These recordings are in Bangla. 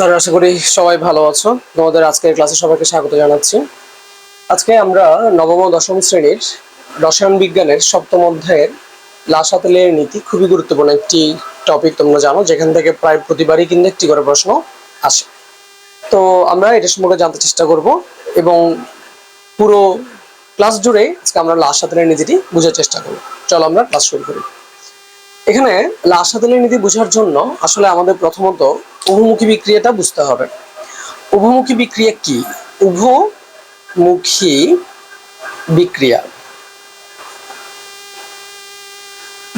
স্যার, আশা করি সবাই ভালো আছো। তোমাদের আজকের ক্লাসে সবাইকে স্বাগত জানাচ্ছি। আজকে আমরা নবম দশম শ্রেণির রসায়ন বিজ্ঞানের সপ্তম অধ্যায়ের লাসাতেলের নীতি খুবই গুরুত্বপূর্ণ একটি টপিক তোমরা জানো, যেখান থেকে প্রায় প্রতিবারই কিন্তু একটি করে প্রশ্ন আসে। তো আমরা এটা সম্পর্কে জানতে চেষ্টা করব এবং পুরো ক্লাস জুড়ে আজকে আমরা লাসাতেলের নীতিটি বোঝার চেষ্টা করব। চলো আমরা ক্লাস শুরু করি। এখানে লাসাতেলের নীতি বোঝার জন্য আসলে আমাদের প্রথমত উভমুখী বিক্রিয়াটা বুঝতে হবে। উভমুখী বিক্রিয়া কি? উভমুখী বিক্রিয়া।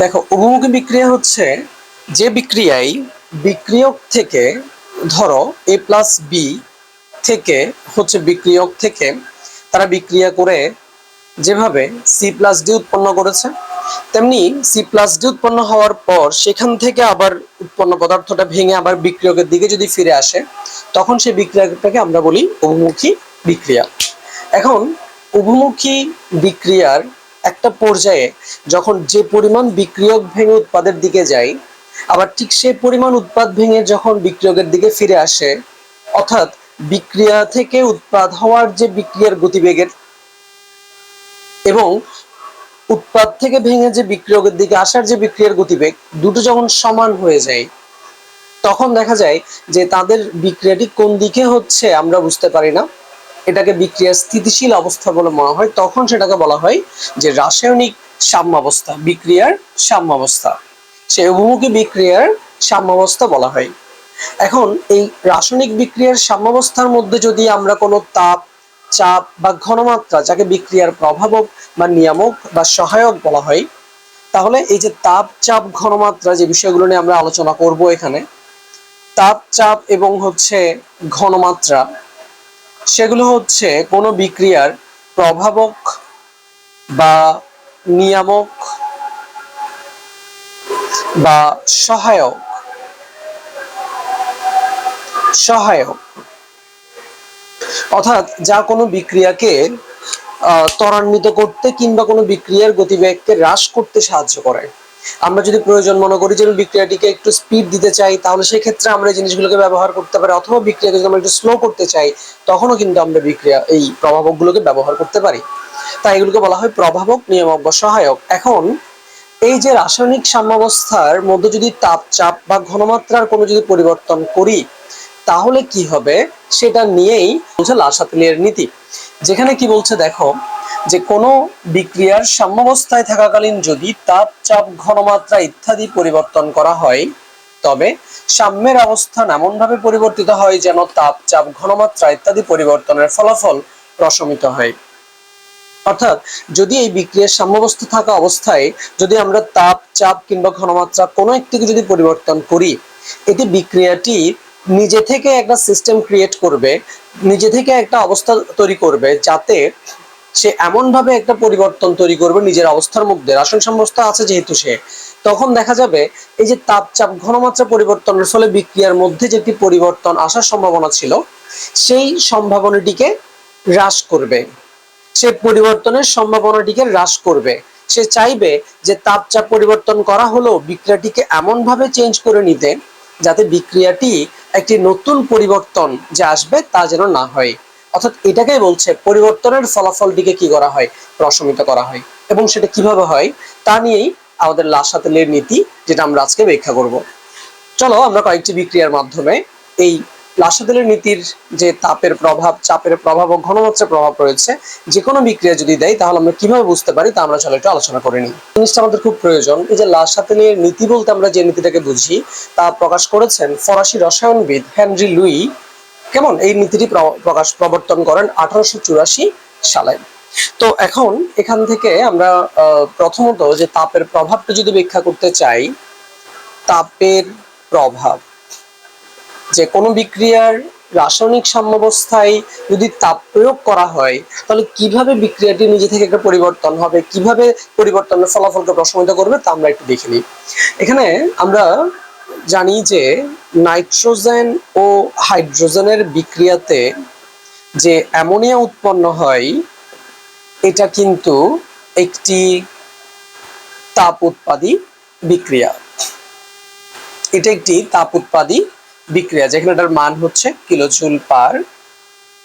দেখো, উভমুখী বিক্রিয়া হচ্ছে যে বিক্রিয়ায় বিক্রিয়ক থেকে, ধরো এ প্লাস বি থেকে হচ্ছে বিক্রিয়ক থেকে তারা বিক্রিয়া করে যেভাবে সি প্লাস ডি উৎপন্ন করেছে। তেমনি সি প্লাস ডি উৎপন্ন হওয়ার পর সেখান থেকে আবার উৎপন্ন পদার্থটা ভেঙে আবার বিক্রিয়কের দিকে যদি ফিরে আসে, তখন সেই বিক্রিয়াটাকে আমরা বলি উভমুখী বিক্রিয়া। এখন উভমুখী বিক্রিয়ার একটা পর্যায়ে যখন যে পরিমাণ বিক্রিয়ক ভেঙে উৎপাদের দিকে যায়, আবার ঠিক সেই পরিমাণ উৎপাদ ভেঙে যখন বিক্রিয়কের দিকে ফিরে আসে, অর্থাৎ বিক্রিয়া থেকে উৎপাদ হওয়ার যে বিক্রিয়ার গতিবেগের এবং উৎপাদ থেকে ভেঙে যে বিক্রিয়কের দিকে আসার যে বিক্রিয়ার গতিবেগ দুটো যখন সমান হয়ে যায়, তখন দেখা যায় যে তাদের বিক্রিয়াটি কোন দিকে হচ্ছে আমরা বুঝতে পারি না। এটাকে বিক্রিয়ার স্থিতিশীল অবস্থা বলে মনে হয়। তখন সেটাকে বলা হয় যে রাসায়নিক সাম্যাবস্থা, বিক্রিয়ার সাম্যাবস্থা। সেই অভিমুখী বিক্রিয়ার সাম্যাবস্থা বলা হয়। এখন এই রাসায়নিক বিক্রিয়ার সাম্যাবস্থার মধ্যে যদি আমরা কোনো তাপ চাপ বা ঘনমাত্রা যাকে বিক্রিয়ার প্রভাবক বা নিয়ামক বা সহায়ক বলা হয়, তাহলে এই যে তাপ, চাপ, ঘনমাত্রা যে বিষয়গুলো নিয়ে আমরা আলোচনা করব এখানে, তাপ, চাপ এবং হচ্ছে ঘনমাত্রা, সেগুলো হচ্ছে কোনো বিক্রিয়ার প্রভাবক বা নিয়ামক বা সহায়ক। সহায়ক। অর্থাৎ যা কোনো বিক্রিয়াকে ত্বরান্বিত করতে কিংবা কোনো বিক্রিয়ার গতিবেগকে হ্রাস করতে সাহায্য করে। আমরা যদি প্রয়োজন মনে করি যে বিক্রিয়াটিকে একটু স্পিড দিতে চাই, তাহলে সেই ক্ষেত্রে আমরা এই জিনিসগুলোকে ব্যবহার করতে পারি। অথবা বিক্রিয়াকে যদি আমরা একটু স্লো করতে চাই, তখনও কিন্তু আমরা বিক্রিয়া, এই প্রভাবকগুলোকে ব্যবহার করতে পারি। তাই এগুলোকে বলা হয় প্রভাবক, নিয়ামক বা সহায়ক। এখন, এই যে রাসায়নিক সাম্যাবস্থার মধ্যে যদি তাপ চাপ বা ঘনমাত্রার কোনো যদি পরিবর্তন করি তাহলে কি হবে? সেটা নিয়েই বলছে লাসাতেলিয়ার নীতি। যেখানে কি বলছে দেখো, যে কোনো বিক্রিয়ার সাম্যাবস্থায় থাকাকালীন যদি তাপ, চাপ, ঘনমাত্রা ইত্যাদি পরিবর্তন করা হয়, তবে সাম্যের অবস্থান এমনভাবে পরিবর্তিত হয় যেন তাপ, চাপ, ঘনমাত্রা ইত্যাদি পরিবর্তনের ফলাফল প্রশমিত হয়। অর্থাৎ যদি এই বিক্রিয়ার সাম্যবস্থা থাকা অবস্থায় যদি আমরা তাপ, চাপ কিংবা ঘনমাত্রা কোনো একটিকে যদি পরিবর্তন করি এটি বিক্রিয়াটি নিজে থেকে একটা সিস্টেম ক্রিয়েট করবে, নিজে থেকে একটা অবস্থা তৈরি করবে যাতে সে এমন ভাবে একটা পরিবর্তন তৈরি করবে নিজের অবস্থার মধ্যে। রাসায়নিক সাম্যাবস্থা আছে যেহেতু সে। তখন দেখা যাবে এই যে তাপচাপ ঘনমাত্রা পরিবর্তনের ফলে বিক্রিয়ার মধ্যে যে একটি পরিবর্তন আসার সম্ভাবনা ছিল, সেই সম্ভাবনাটিকে হ্রাস করবে। সে পরিবর্তনের সম্ভাবনাটিকে হ্রাস করবে। সে চাইবে যে তাপচাপ পরিবর্তন করা হলো বিক্রিয়াটিকে এমন ভাবে চেঞ্জ করে নিতে যাতে বিক্রিয়াটি একটি নতুন পরিবর্তন যে আসবে তা যেন না হয়। অর্থাৎ এটাকেই বলছে পরিবর্তনের ফলাফলটিকে কি করা হয়? প্রশমিত করা হয়। এবং সেটা কীভাবে হয়? তা নিয়েই আমাদের লাসাতেলের নীতি, যেটা আমরা আজকে ব্যাখ্যা করব। চলো আমরা কয়েকটি বিক্রিয়ার মাধ্যমে এই লাসাতেলের নীতির যে তাপের প্রভাব, চাপের প্রভাব ও ঘনমাত্রার প্রভাব রয়েছে যে কোনো বিক্রিয়া যদি দেয়, তাহলে আমরা কীভাবে বুঝতে পারি তা আমরা চলো একটু আলোচনা করে নিই। জিনিসটা আমাদের খুব প্রয়োজন। এই যে লাসাতেলের নীতি বলতে আমরা যে নীতিটাকে বুঝি, তা প্রকাশ করেছেন ফরাসি রসায়নবিদ হেনরি লুই। কেমন? এই নীতিটি প্র- প্রকাশ, প্রবর্তন করেন আঠারোশো চুরাশি সালে। তো এখন এখান থেকে আমরা প্রথমত যে তাপের প্রভাবটা যদি ব্যাখ্যা করতে চাই, তাপের প্রভাব। যে কোনো বিক্রিয়ার রাসায়নিক সাম্যাবস্থায় যদি তাপ প্রয়োগ করা হয়, তাহলে কীভাবে বিক্রিয়াটি নিজে থেকে একটা পরিবর্তন হবে, কীভাবে পরিবর্তনের ফলাফলকে প্রশমিত করবে তা আমরা একটু দেখে নিই। এখানে আমরা জানি যে নাইট্রোজেন ও হাইড্রোজেনের বিক্রিয়াতে যে অ্যামোনিয়া উৎপন্ন হয়, এটা কিন্তু একটি তাপ উৎপাদী বিক্রিয়া। এটা একটি তাপ উৎপাদী বিক্রিয়া যেখানে এটার মান হচ্ছে কিলোজুল পার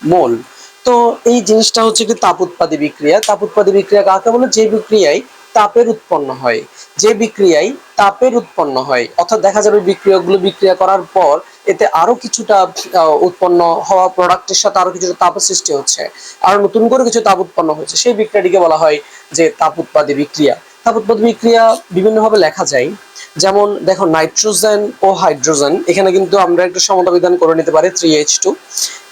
মোল। তো এই জিনিসটা হচ্ছে কি তাপ উৎপাদী বিক্রিয়া। তাপ উৎপাদী বিক্রিয়া কাকে বলে? যে বিক্রিয়ায় তাপের উৎপন্ন হয়। যে বিক্রিয়ায় তাপের উৎপন্ন হয়। অর্থাৎ দেখা যাবে বিক্রিয়াগুলো বিক্রিয়া করার পর এতে আরও কিছুটা উৎপন্ন হওয়া প্রোডাক্টের সাথে আরও কিছুটা তাপের সৃষ্টি হচ্ছে। আর নতুন করে কিছু তাপ উৎপন্ন হচ্ছে সেই বিক্রিয়াটিকে বলা হয় যে তাপ উৎপাদী বিক্রিয়া। তাপ উৎপাদী বিক্রিয়া বিভিন্নভাবে লেখা যায়। যেমন, দেখো, নাইট্রোজেন ও হাইড্রোজেন, এখানে কিন্তু আমরা একটু সমতা বিধান করে নিতে পারি থ্রি এইচ টু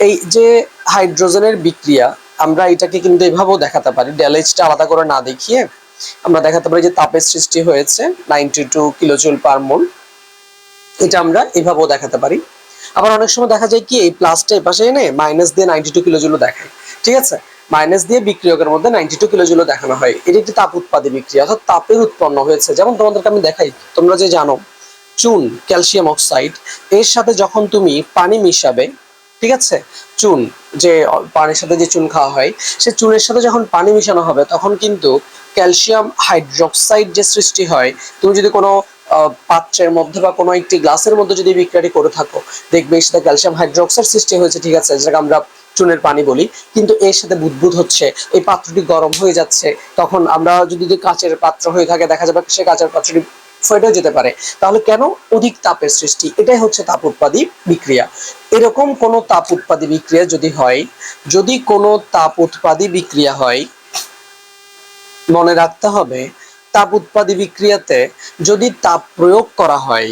এই যে হাইড্রোজেনের বিক্রিয়া, আমরা এটাকে কিন্তু এভাবেও দেখাতে পারি। ডেলএইচটা আলাদা করে না দেখিয়ে আমরা দেখাতে পারি যে তাপের সৃষ্টি হয়েছে ninety two kilojoule per mole এটা আমরা এভাবেও দেখাতে পারি। আবার অনেক সময় দেখা যায় কি, এই প্লাসটা এপাশে এনে মাইনাস দিয়ে নাইনটি টু কিলোজুলও দেখায়। ঠিক আছে? মাইনাস দিয়ে বিক্রিয়কের মধ্যে নাইনটি টু কিলোজুলও দেখানো হয়। এটি একটি তাপ উৎপাদী বিক্রিয়া, অর্থাৎ তাপের উৎপন্ন হয়েছে। যেমন তোমাদেরকে আমি দেখাই, তোমরা যে জানো, চুন, ক্যালসিয়াম অক্সাইড, এর সাথে যখন তুমি পানি মিশাবে, ঠিক আছে? চুন, যে পানির সাথে যে চুন খাওয়া হয়, সে চুনের সাথে যখন পানি মিশানো হবে, তখন কিন্তু ক্যালসিয়াম হাইড্রোক্সাইড যে সৃষ্টি হয়, তুমি যদি কোনো পাত্রের মধ্যে বা কোনো একটি গ্লাসের মধ্যে যদি বিক্রিয়াটি করে থাকো, দেখবে সেটা ক্যালসিয়াম হাইড্রোক্সাইড সৃষ্টি হয়েছে, ঠিক আছে? যেটাকে আমরা চুনের পানি বলি, কিন্তু এর সাথে বুদবুদ হচ্ছে, এই পাত্রটি গরম হয়ে যাচ্ছে। তখন আমরা যদি কাচের পাত্র হয়ে থাকে, দেখা যাবে সে কাঁচের পাত্রটি ফেটেও যেতে পারে। তাহলে কেন অধিক তাপের সৃষ্টি? এটাই হচ্ছে তাপ উৎপাদী বিক্রিয়া। এরকম কোনো তাপ উৎপাদী বিক্রিয়া যদি হয়, যদি কোনো তাপ উৎপাদী বিক্রিয়া হয়, মনে রাখতে হবে, তাপ উৎপাদী বিক্রিয়াতে যদি তাপ প্রয়োগ করা হয়,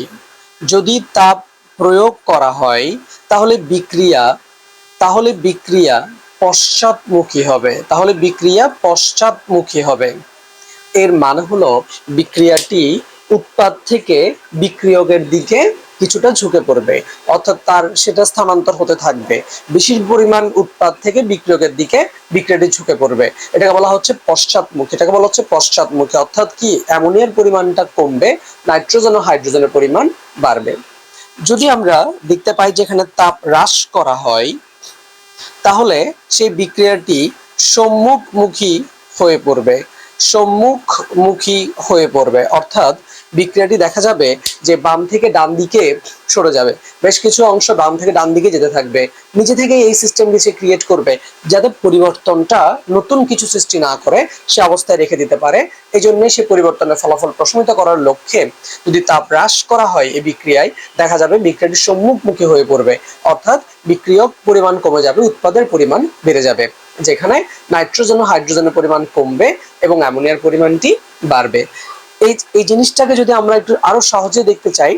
যদি তাপ প্রয়োগ করা হয়, তাহলে বিক্রিয়া তাহলে বিক্রিয়া পশ্চাৎমুখী হবে। তাহলে বিক্রিয়া পশ্চাৎমুখী হবে। এর মানে হলো বিক্রিয়াটি উৎপাদ থেকে বিক্রিয়কের দিকে কিছুটা ঝুঁকে পড়বে, অর্থাৎ তার সেটা স্থানান্তর হতে থাকবে। বেশি পরিমাণ উৎপাদ থেকে বিক্রিয়কের দিকে বিক্রিয়াটি ঝুঁকে পড়বে। এটাকে বলা হচ্ছে পশ্চাৎমুখী। এটাকে বলা হচ্ছে পশ্চাৎমুখী, অর্থাৎ কি? অ্যামোনিয়ার পরিমাণটা কমবে, নাইট্রোজেন ও হাইড্রোজেনের পরিমাণ বাড়বে। যদি আমরা দেখতে পাই যেখানে তাপ হ্রাস করা হয় তাহলে সেই বিক্রিয়াটি সম্মুখমুখী হয়ে পড়বে সম্মুখমুখী হয়ে পড়বে। অর্থাৎ বিক্রিয়াটি দেখা যাবে যে বাম থেকে ডান দিকে সরে যাবে। বেশ কিছু অংশ বাম থেকে ডান দিকে যেতে থাকবে। নিজে থেকে এই সিস্টেমটি সে ক্রিয়েট করবে যাতে পরিবর্তনটা নতুন কিছু সৃষ্টি না করে সে অবস্থায় রেখে দিতে পারে। এই জন্য সে পরিবর্তনের ফলাফল প্রশমিত করার লক্ষ্যে যদি তাপ হ্রাস করা হয় এই বিক্রিয়ায়, দেখা যাবে বিক্রিয়াটি সম্মুখমুখী হয়ে পড়বে। অর্থাৎ বিক্রিয়ক পরিমাণ কমে যাবে, উৎপাদের পরিমাণ বেড়ে যাবে, যেখানে নাইট্রোজেন ও হাইড্রোজেনের পরিমাণ কমবে এবং অ্যামোনিয়ার পরিমাণটি বাড়বে। এই এই জিনিসটাকে যদি আমরা একটু আরও সহজে দেখতে চাই,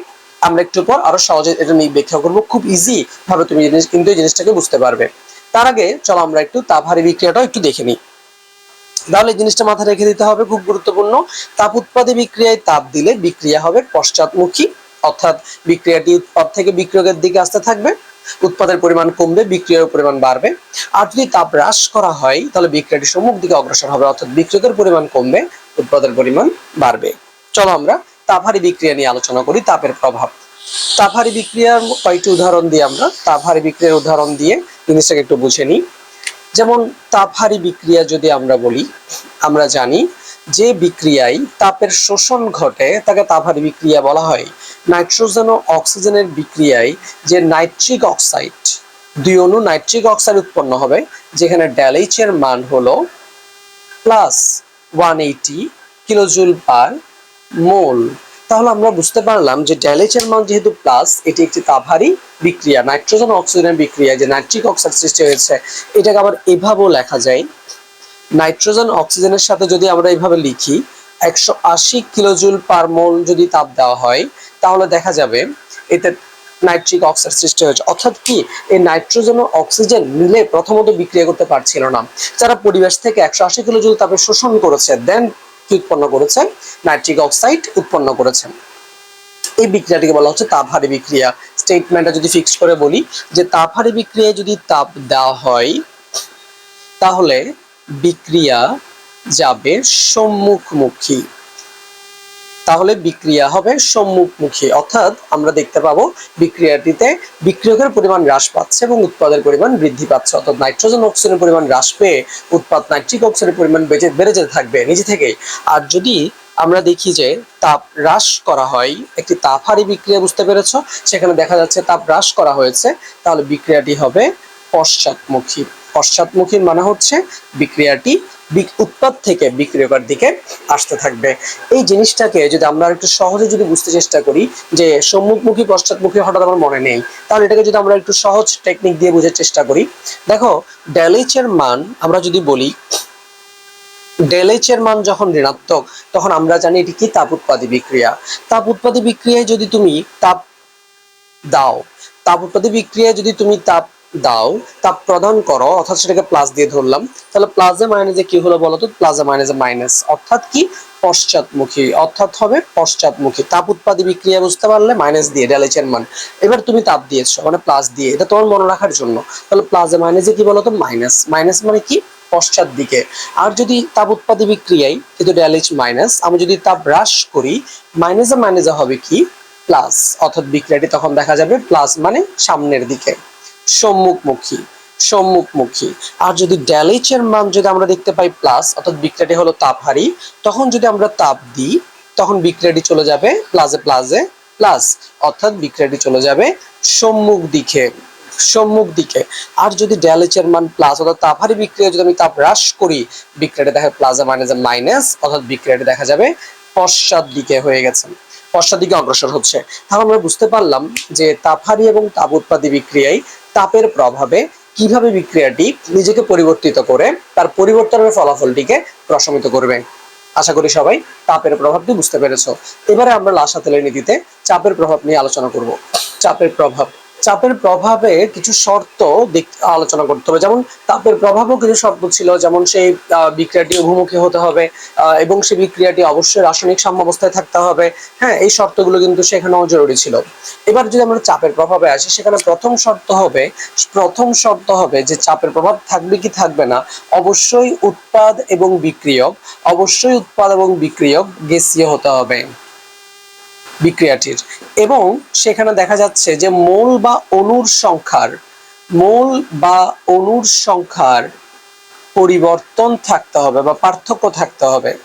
আমরা একটু পর আরও সহজে এটা নিয়ে ব্যাখ্যা করব। খুব ইজি ভাবে তুমি জিনিস, কিন্তু এই জিনিসটাকে বুঝতে পারবে। তার আগে চলো আমরা একটু তাপহারি বিক্রিয়াটাও একটু দেখে নিই। তাহলে এই জিনিসটা মাথায় রেখে দিতে হবে, খুব গুরুত্বপূর্ণ। তাপ উৎপাদী বিক্রিয়ায় তাপ দিলে বিক্রিয়া হবে পশ্চাৎমুখী, অর্থাৎ বিক্রিয়াটি থেকে বিক্রিয়কের দিকে আসতে থাকবে। উৎপাদের পরিমাণ কমবে, বিক্রিয়ার পরিমাণ বাড়বে। আর যদি তাপ হ্রাস করা হয়, তাহলে বিক্রিয়াটি সম্মুখ দিকে অগ্রসর হবে, অর্থাৎ বিক্রিয়কের পরিমাণ কমবে, উৎপাদের পরিমাণ বাড়বে। চলো আমরা তাপহারি বিক্রিয়া নিয়ে আলোচনা করি, তাপের প্রভাব। তাপহারি বিক্রিয়ার কয়েকটি উদাহরণ দিয়ে আমরা। তাপহারি বিক্রিয়ার উদাহরণ দিয়ে জিনিসটাকে একটু বুঝে নিই। যেমন, তাপহারি বিক্রিয়া যদি আমরা বলি, আমরা জানি যে বিক্রিয়ায় তাপের শোষণ ঘটে, তাকে তাপহারি বিক্রিয়া বলা হয়। নাইট্রোজেন ও অক্সিজেনের বিক্রিয়ায় যে নাইট্রিক অক্সাইড, দুই অণু নাইট্রিক অক্সাইড উৎপন্ন হবে, যেখানে ড্যালএইচ এর মান হলো plus one eighty kilojoule per mole তাহলে আমরা বুঝতে পারলাম যে ড্যালেচ এর মান যেহেতু প্লাস এটি একটি তাপহারী বিক্রিয়া। নাইট্রোজেন অক্সিজেনের বিক্রিয়া যে নাইট্রিক অক্সাইড সৃষ্টি হয়েছে, এটাকে আবার এভাবেও লেখা যায় নাইট্রোজেন, অক্সিজেনের সাথে যদি আমরা এইভাবে লিখি, একশো আশি কিলোজুল পার মোল যদি তাপ দেওয়া হয়, তাহলে দেখা যাবে এতে নাইট্রিক অক্সাইড সৃষ্টি হয়েছে। অর্থাৎ কি, এই নাইট্রোজেন ও অক্সিজেন মিলে প্রথমত বিক্রিয়া করতে পারছিল না। যারা পরিবেশ থেকে একশো আশি কিলোজুল তাপে শোষণ করেছে দেন কি উৎপন্ন করেছে? নাইট্রিক অক্সাইড উৎপন্ন করেছেন এই বিক্রিয়াটিকে বলা হচ্ছে তাপহারী বিক্রিয়া। স্টেটমেন্টটা যদি ফিক্স করে বলি যে তাপহারী বিক্রিয়ায় যদি তাপ দেওয়া হয়, তাহলে বিক্রিয়া যাবে সম্মুখমুখী। তাহলে বিক্রিয়া হবে সম্মুখমুখী। অর্থাৎ আমরা দেখতে পাবো বিক্রিয়াটিতে বিক্রিয়কের পরিমাণ হ্রাস পাচ্ছে এবং উৎপাদের পরিমাণ বৃদ্ধি পাচ্ছে। অর্থাৎ নাইট্রোজেন অক্সিজেনের পরিমাণ হ্রাস পেয়ে উৎপাদ নাইট্রিক অক্সাইডের পরিমাণ বেড়ে বেড়ে যেতে থাকবে নিজে থেকেই। আর যদি আমরা দেখি যে তাপ হ্রাস করা হয়, একটি তাপহারী বিক্রিয়া বুঝতে পেরেছ? সেখানে দেখা যাচ্ছে তাপ হ্রাস করা হয়েছে। তাহলে বিক্রিয়াটি হবে পশ্চাৎমুখী। পশ্চাৎমুখী মানে হচ্ছে বিক্রিয়াটি বিক- উৎপাদ থেকে বিক্রিয়কের দিকে আসতে থাকবে। এই জিনিসটাকে যদি আমরা একটু সহজে যদি বুঝতে চেষ্টা করি যে সম্মুখমুখী, পশ্চাৎমুখী হঠাৎ আমার মনে নেই, তাহলে এটাকে যদি আমরা একটু সহজ টেকনিক দিয়ে বোঝার চেষ্টা করি। দেখো এর মান আমরা যদি বলি ডেলেচের মান যখন ঋণাত্মক, তখন আমরা জানি এটি কি? তাপ উৎপাদী বিক্রিয়া। তাপ উৎপাদী বিক্রিয়ায় যদি তুমি তাপ দাও, তাপ উৎপাদী বিক্রিয়ায় যদি তুমি তাপ দাও তাপ প্রদান করো, অর্থাৎ সেটাকে প্লাস দিয়ে ধরলাম। তাহলে প্লাসে মাইনাসে কি হলো বলো তো? প্লাসে মাইনাসে মাইনাস অর্থাৎ কি? পশ্চাৎমুখী। অর্থাৎ হবে পশ্চাৎমুখী। তাপ উৎপাদী বিক্রিয়া বুঝতে পারলে মাইনাস দিয়ে ডেলেচ এর মান। এবার তুমি তাপ দিয়েছ মানে প্লাস দিয়ে। এটা তোমার মনে রাখার জন্য। তাহলে প্লাসে মাইনাসে কি বলো তো? মাইনাস মাইনাস মানে কি? পশ্চাৎ দিকে। আর যদি তাপ উৎপাদী বিক্রিয়ায়, কিন্তু ডেলেচ মাইনাস আমি যদি তাপ হ্রাস করি মাইনাসে মাইনাসে হবে কি? প্লাস অর্থাৎ বিক্রিয়াটি তখন দেখা যাবে প্লাস মানে সামনের দিকে। সম্মুখমুখী সম্মুখমুখী। আর যদি ড্যালিচ এর মান যদি আমরা দেখতে পাই প্লাস অর্থাৎ বিক্রিয়াটি হলো তাপহারী, তখন যদি আমরা তাপ দিই, তখন বিক্রিয়াটি চলে যাবে প্লাসে প্লাসে প্লাস অর্থাৎ বিক্রিয়াটি চলে যাবে সম্মুখ দিকে সম্মুখ দিকে। আর যদি ড্যালিচ এর মান প্লাস অর্থাৎ তাপহারী বিক্রিয়া যদি আমি তাপ হ্রাস করি বিক্রিয়াটি দেখা প্লাসে মাইনাসে মাইনাস অর্থাৎ বিক্রিয়াটি দেখা যাবে পশ্চাৎ দিকে হয়ে গেছে। পশ্চাৎ দিকে অগ্রসর হচ্ছে। তাহলে আমরা বুঝতে পারলাম যে তাপহারী এবং তাপ উৎপাদী বিক্রিয়ায় তাপের প্রভাবে কীভাবে বিক্রিয়াটি নিজেকে পরিবর্তিত করে তার পরিবর্তনের ফলাফলটিকে প্রশমিত করবে। আশা করি সবাই তাপের প্রভাবটি বুঝতে পেরেছ। এবারে আমরা লাসা তেলের নীতিতে চাপের প্রভাব নিয়ে আলোচনা করব। চাপের প্রভাব চাপের প্রভাবে কিছু শর্ত আলোচনা করতে হবে। যেমন তাপের প্রভাবও কিছু শর্ত ছিল, যেমন সেই বিক্রিয়াটি অভিমুখী হতে হবে এবং সেই বিক্রিয়াটি অবশ্যই রাসায়নিক সাম্যাবস্থায় থাকতে হবে। হ্যাঁ এই শর্তগুলো কিন্তু সেখানেও জরুরি ছিল। এবার যদি আমরা চাপের প্রভাবে আসি, সেখানে প্রথম শর্ত হবে, প্রথম শর্ত হবে যে চাপের প্রভাব থাকবে কি থাকবে না, অবশ্যই উৎপাদ এবং বিক্রিয়ক, অবশ্যই উৎপাদ এবং বিক্রিয়ক গ্যাসীয় হতে হবে। বিক্রিয়াটির। এবং সেখানে দেখা যাচ্ছে যে মূল বা অনুর সংখ্যার, মূল বা অনুর সংখ্যার পরিবর্তন থাকতে হবে বা পার্থক্য থাকতে হবে।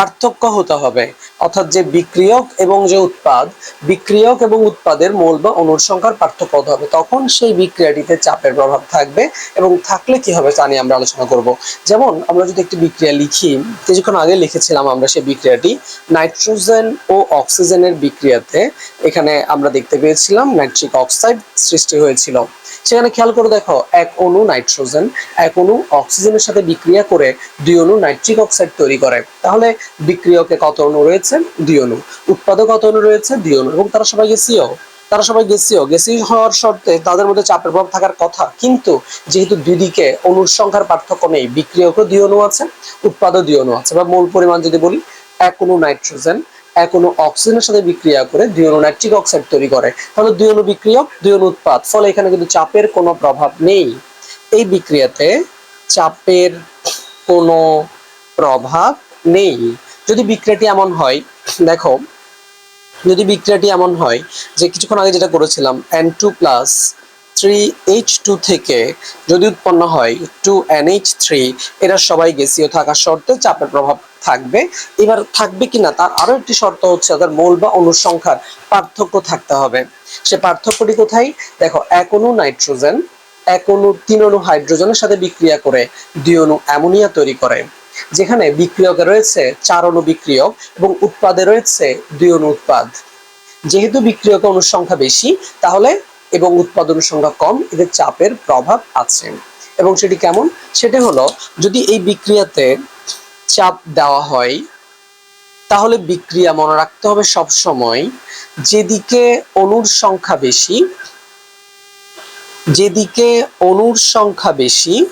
পার্থক্য হতে হবে। অর্থাৎ যে বিক্রিয়ক এবং যে উৎপাদ, বিক্রিয়ক এবং উৎপাদের মোল বা অনুর সংখ্যার পার্থক্য হতে হবে। তখন সেই বিক্রিয়াটিতে চাপের প্রভাব থাকবে এবং থাকলে কি হবে তা নিয়ে আমরা আলোচনা করব। যেমন, আমরা যদি একটি বিক্রিয়া লিখি, কিছুক্ষণ আগে লিখেছিলাম আমরা সেই বিক্রিয়াটি, নাইট্রোজেন ও অক্সিজেনের বিক্রিয়াতে এখানে আমরা দেখতে পেয়েছিলাম নাইট্রিক অক্সাইড সৃষ্টি হয়েছিল। সেখানে খেয়াল করে দেখো, এক অণু নাইট্রোজেন, এক অণু অক্সিজেনের সাথে বিক্রিয়া করে দুই অণু নাইট্রিক অক্সাইড তৈরি করে। তাহলে বিক্রিয়কে কত অণু রয়েছে? দুই অণু। উৎপাদক কত অণু রয়েছে? দুই এবং তারা সবাই গেসিও তারা সবাই গেসিও গেসি হওয়ার শর্তে তাদের মধ্যে চাপের প্রভাব থাকার কথা। কিন্তু যেহেতু দুই দিকে অণুর সংখ্যার পার্থক্য নেই, বিক্রিয়কও দুই আছে উৎপাদক দুই আছে। বা মূল পরিমাণ যদি বলি, এক অণু নাইট্রোজেন, এক অণু অক্সিজেনের সাথে বিক্রিয়া করে দুই নাইট্রিক অক্সাইড তৈরি করে। তাহলে দুই অণু বিক্রিয়ক, দুই অণু উৎপাদ। ফলে এখানে কিন্তু চাপের কোনো প্রভাব নেই। এই বিক্রিয়াতে চাপের কোনো প্রভাব নেই। যদি বিক্রিয়াটি এমন হয়, দেখো, যদি বিক্রিয়াটি এমন হয় যে কিছুক্ষণ আগে যেটা করেছিলাম N two plus three H two থেকে যদি উৎপন্ন হয় টু এন এইচ থ্রি এরা সবাই গ্যাসীয় থাকার শর্তে চাপের প্রভাব থাকবে। এবার থাকবে কিনা, তার আরও একটি শর্ত হচ্ছে তাদের মোল বা অনুসংখ্যার পার্থক্য থাকতে হবে। সে পার্থক্যটি কোথায়? দেখো, এক অনু নাইট্রোজেন, এক অণু, তিন অণু হাইড্রোজেনের সাথে বিক্রিয়া করে দুই অণু অ্যামোনিয়া তৈরি করে। যেখানে বিক্রিয়কে রয়েছে চার অণু বিক্রিয়ক এবং উৎপাদে রয়েছে দুই অণু উৎপাদ। যেহেতু বিক্রিয়ক অণুর সংখ্যা বেশি, তাহলে এবং উৎপাদনের সংখ্যা কম, এদের চাপের প্রভাব আছে। এবং সেটি কেমন? সেটি হলো, যদি এই বিক্রিয়াতে চাপ দেওয়া হয়, তাহলে বিক্রিয়া মনে রাখতে হবে সব সময় যেদিকে অণুর সংখ্যা বেশি, যেদিকে অণুর সংখ্যা বেশি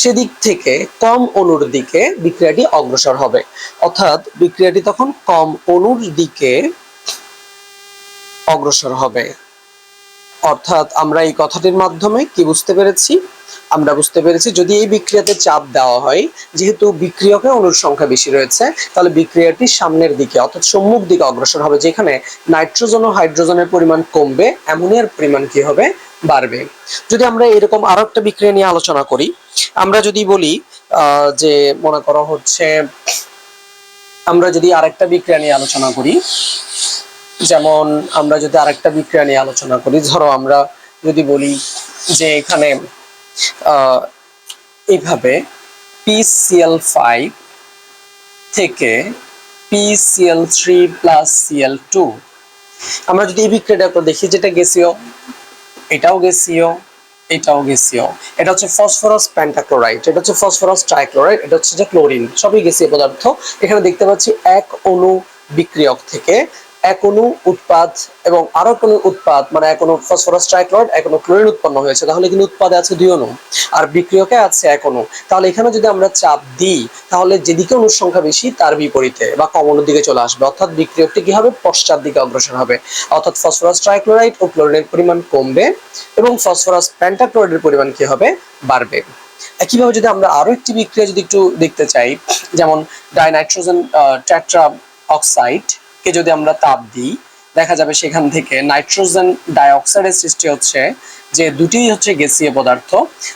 সেদিক থেকে কম অণুর দিকে বিক্রিয়াটি অগ্রসর হবে। অর্থাৎ বিক্রিয়াটি তখন কম অণুর দিকে অগ্রসর হবে। অর্থাৎ আমরা এই কথাটির মাধ্যমে কি বুঝতে পেরেছি? আমরা বুঝতে পেরেছি যদি এই বিক্রিয়াতে চাপ দেওয়া হয়, যেহেতু বিক্রিয়কে অণুর সংখ্যা বেশি রয়েছে, তাহলে বিক্রিয়াটি সামনের দিকে, অর্থাৎ সম্মুখ দিকে অগ্রসর হবে, যেখানে নাইট্রোজেন ও হাইড্রোজেনের পরিমাণ কমবে, অ্যামোনিয়ার পরিমাণ কি হবে? বাড়বে। যদি আমরা এরকম আরও একটা বিক্রিয়া নিয়ে আলোচনা করি, আমরা যদি বলি যে মনে করো হচ্ছে, আমরা যদি আরেকটা বিক্রিয়া নিয়ে আলোচনা করি, যেমন আমরা যদি আরেকটা বিক্রিয়া নিয়ে আলোচনা করি, ধরো আমরা যদি বলি যে এখানে এইভাবে পিসিএল ফাইভ থেকে PCl three plus Cl two আমরা যদি এই বিক্রিয়াটা দেখি, যেটা গেসিও এটাও গ্যাসীয় এটাও গ্যাসীয়। এটা হচ্ছে ফসফরাস প্যান্টাক্লোরাইড এটা হচ্ছে ফসফরাস ট্রাইক্লোরাইড এটা হচ্ছে যে ক্লোরিন সবই গেসিও পদার্থ। এখানে দেখতে পাচ্ছি এক অণু বিক্রিয়ক থেকে অণু উৎপাদ এবং আরও কোনো উৎপাদ মানে অণু ফসফরাস ট্রাইক্লোরাইড অণু ক্লোরিন উৎপন্ন হয়েছে, তাহলে কিন্তু উৎপাদে আছে দুই অণু আর বিক্রিয়কে আছে এক অণু তাহলে এখানে যদি আমরা চাপ দিই, তাহলে যেদিকে অণুর সংখ্যা বেশি, তার বিপরীতে বা কম অণুর দিকে চলে আসবে। অর্থাৎ বিক্রিয়কটি কি হবে? পশ্চাৎ দিকে অগ্রসর হবে। অর্থাৎ ফসফরাস ট্রাইক্লোরাইড ও ক্লোরিনের পরিমাণ কমবে এবং ফসফরাস পেন্টাক্লোরাইডের পরিমাণ কি হবে? বাড়বে। একইভাবে যদি আমরা আরও একটি বিক্রিয়া যদি একটু দেখতে চাই, যেমন ডাইনাইট্রোজেন ট্যাট্রা অক্সাইড কে যদি আমরা তাপ দিই, দেখা যাবে সেখান থেকে নাইট্রোজেন ডাইঅক্সাইডের সৃষ্টি হচ্ছে, যে দুটি হচ্ছে গ্যাসীয় পদার্থ।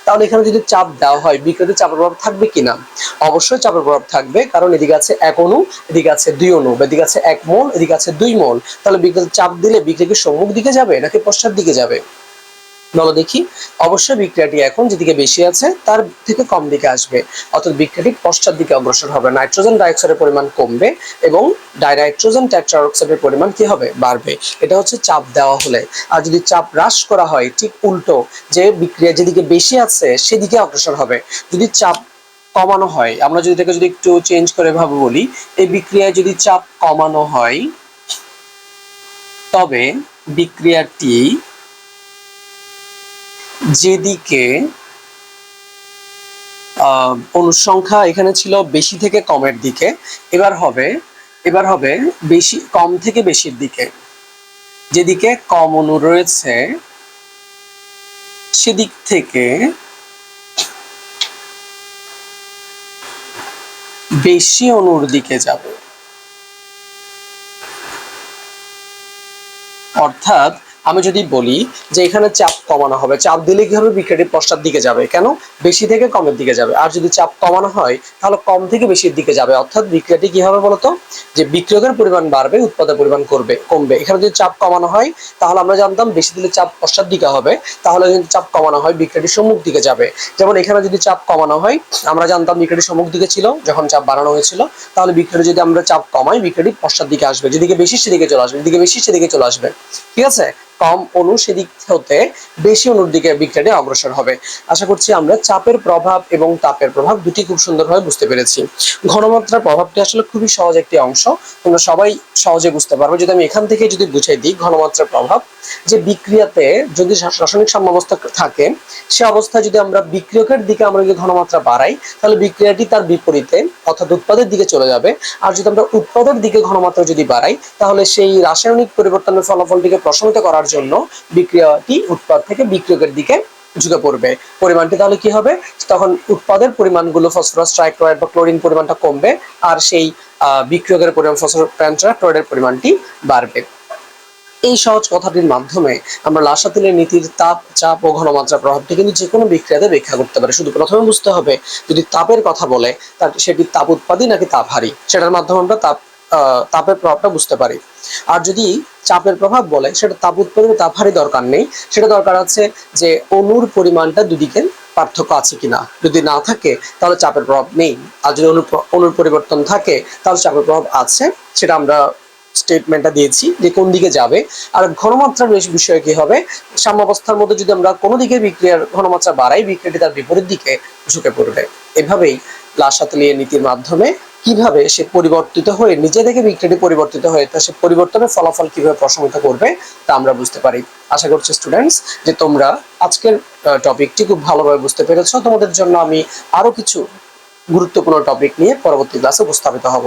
তাহলে এখানে যদি চাপ দেওয়া হয়, বিক্রিতে চাপের প্রভাব থাকবে কিনা অবশ্যই চাপের প্রভাব থাকবে, কারণ এদিকে আছে এক অণু, এদিকে আছে দুই অণু এদিকে আছে এক মোল, এদিকে আছে দুই মোল। তাহলে বিক্রিতে চাপ দিলে বিক্রিয়া কি সম্মুখ দিকে যাবে নাকি পশ্চাৎ দিকে যাবে? বলো দেখি। অবশ্যই বিক্রিয়াটি এখন যেদিকে বেশি আছে, তার থেকে কম দিকে আসবে। অর্থাৎ বিক্রিয়াটি পশ্চাৎ দিকে অগ্রসর হবে। নাইট্রোজেন ডাইঅক্সাইডের পরিমাণ কমবে এবং ডাইনাইট্রোজেন টেট্রাঅক্সাইডের পরিমাণ কি হবে? বাড়বে। এটা হচ্ছে চাপ দেওয়া হলে। আর যদি চাপ হ্রাস করা হয়, ঠিক উল্টো যে বিক্রিয়া যেদিকে বেশি আছে, সেদিকে অগ্রসর হবে। যদি চাপ কমানো হয়, আমরা যদি এটাকে যদি একটু চেঞ্জ করে ভাবে বলি, এই বিক্রিয়ায় যদি চাপ কমানো হয়, তবে বিক্রিয়াটি যেদিকে অনুসংখ্যা এখানে ছিল বেশি থেকে কমের দিকে, এবার হবে এবার হবে বেশি, কম থেকে বেশির দিকে। যেদিকে কম অনু রয়েছে, সেদিক থেকে বেশি অনুর দিকে যাবে। অর্থাৎ আমি যদি বলি যে এখানে চাপ কমানো হবে, চাপ দিলে কি হবে? বিক্রিয়াটি পশ্চাৎ দিকে যাবে। কেন? বেশি থেকে কমের দিকে যাবে। আর যদি চাপ কমানো হয়, তাহলে কম থেকে বেশির দিকে যাবে। অর্থাৎ বিক্রিয়াটি কি হবে বলতো? যে বিক্রিয়কের পরিমাণ বাড়বে, উৎপাদের পরিমাণ করবে, কমবে। এখানে যদি চাপ কমানো হয়, তাহলে আমরা জানতাম বেশি দিলে চাপ পশ্চাৎ দিকে হবে, তাহলে যদি চাপ কমানো হয় বিক্রিয়াটি সম্মুখ দিকে যাবে। যেমন এখানে যদি চাপ কমানো হয়, আমরা জানতাম বিক্রিয়াটি সম্মুখ দিকে ছিল, যখন চাপ বাড়ানো হয়েছিল, তাহলে বিক্রিয়াটি যদি আমরা চাপ কমাই বিক্রিয়াটি পশ্চাৎ দিকে আসবে। যেদিকে বেশি সেদিকে চলে আসবে, যেদিকে বেশি সেদিকে চলে আসবে। ঠিক আছে? কম অণু সেদিক হতে বেশি অণুর দিকে বিক্রিয়াটি অগ্রসর হবে। আশা করছি আমরা চাপের প্রভাব এবং তাপের প্রভাব দুটি খুব সুন্দরভাবে বুঝতে পেরেছি। ঘনমাত্রার প্রভাবটি আসলে খুবই সহজ একটি অংশ। তোমরা সবাই সহজে বুঝতে পারবে। যদি আমি এখান থেকে যদি বুঝাই দিই ঘনমাত্রার প্রভাব, যে বিক্রিয়াতে যদি রাসায়নিক সাম্যাবস্থা থাকে, সে অবস্থায় যদি আমরা বিক্রিয়কের দিকে আমরা যদি ঘনমাত্রা বাড়াই, তাহলে বিক্রিয়াটি তার বিপরীতে অর্থাৎ উৎপাদের দিকে চলে যাবে। আর যদি আমরা উৎপাদের দিকে ঘনমাত্রা যদি বাড়াই, তাহলে সেই রাসায়নিক পরিবর্তনের ফলাফলটিকে প্রশমিত করার জন্য বিক্রিয়াটি উৎপাদ থেকে বিক্রিয়কের দিকে ঝুঁকে পড়বে। পরিমাণটি তাহলে কি হবে? তখন উৎপাদের পরিমাণগুলো ফসফরাস, ট্রাইক্লোরাইড বা ক্লোরিন পরিমাণটা কমবে আর সেই বিক্রিয়কের পরিমাণ ফসফরাস ট্রাইক্লোরাইডের পরিমাণটি বাড়বে। এই সহজ কথাটির মাধ্যমে আমরা লাসাতিলের নীতির তাপ, চাপ ও ঘনমাত্রা প্রভাবটি কিন্তু যে কোনো বিক্রিয়াতে ব্যাখ্যা করতে পারে। শুধু প্রথমে বুঝতে হবে, যদি তাপের কথা বলে, তার সেটি তাপ উৎপাদী নাকি তাপহারী সেটার মাধ্যমে আমরা তাপ তাপের প্রভাবটা বুঝতে পারি। আর যদি চাপের প্রভাব বলে, সেটা তাপ উৎপাদনে তাপ হারি দরকার নেই। সেটা দরকার আছে যে অনুর পরিমাণটা দুদিকে পার্থক্য আছে কিনা। যদি না থাকে, তাহলে চাপের প্রভাব নেই। আর যদি অনুর পরিবর্তন থাকে, তাহলে চাপের প্রভাব আছে। সেটা আমরা স্টেটমেন্টটা দিয়েছি যে কোন দিকে যাবে। আর ঘনমাত্রার বিষয় কি হবে? সাম্যাবস্থার মধ্যে যদি আমরা কোনো দিকে বিক্রিয়ার ঘনমাত্রা বাড়াই, বিক্রিয়াটি তার বিপরীত দিকে ঝুঁকে পড়বে। এভাবেই লাসাতলীয় নীতির মাধ্যমে কীভাবে সে পরিবর্তিত হয়ে নিজে থেকে বিক্রিয়াটি পরিবর্তিত হয়ে তা সে পরিবর্তনের ফলাফল কীভাবে প্রশমিত করবে, তা আমরা বুঝতে পারি। আশা করছি স্টুডেন্টস যে তোমরা আজকের টপিকটি খুব ভালোভাবে বুঝতে পেরেছ। তোমাদের জন্য আমি আরও কিছু গুরুত্বপূর্ণ টপিক নিয়ে পরবর্তী ক্লাসে উপস্থাপিত হব।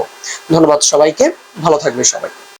ধন্যবাদ সবাইকে। ভালো থাকবে সবাই।